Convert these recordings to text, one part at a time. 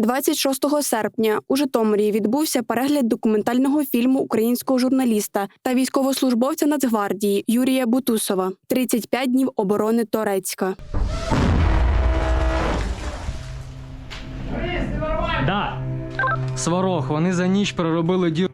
26 серпня у Житомирі відбувся перегляд документального фільму українського журналіста та військовослужбовця Нацгвардії Юрія Бутусова «35 днів оборони Торецька. Да. Сварог, вони за ніч проробили дір.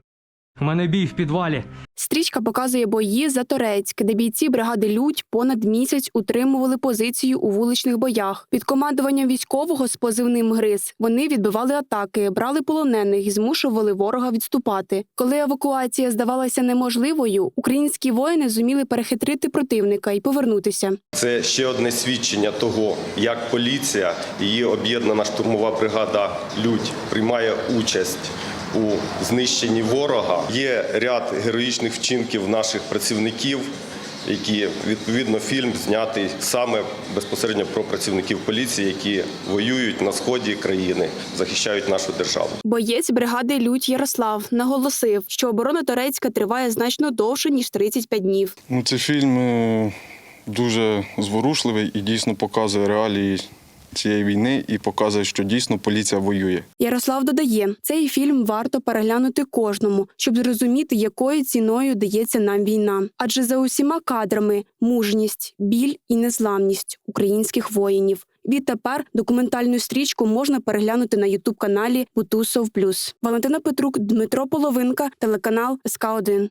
У мене бій в підвалі. Стрічка показує бої за Торецьк, де бійці бригади Людь понад місяць утримували позицію у вуличних боях. Під командуванням військового з позивним Гриз вони відбивали атаки, брали полонених і змушували ворога відступати. Коли евакуація здавалася неможливою, українські воїни зуміли перехитрити противника і повернутися. Це ще одне свідчення того, як поліція, її об'єднана штурмова бригада Людь приймає участь у знищенні ворога. Є ряд героїчних вчинків наших працівників, які відповідно фільм знятий саме безпосередньо про працівників поліції, які воюють на сході країни, захищають нашу державу. Боєць бригади Людь Ярослав наголосив, що оборона Торецька триває значно довше ніж 35 днів. Ну, цей фільм е, дуже зворушливий і дійсно показує реалії цієї війни і показує, що дійсно поліція воює. Ярослав додає, цей фільм варто переглянути кожному, щоб зрозуміти, якою ціною дається нам війна. Адже за усіма кадрами мужність, біль і незламність українських воїнів. Відтепер документальну стрічку можна переглянути на ютуб каналі Бутусов Плюс. Валентина Петрук, Дмитро Половинка, телеканал СК 1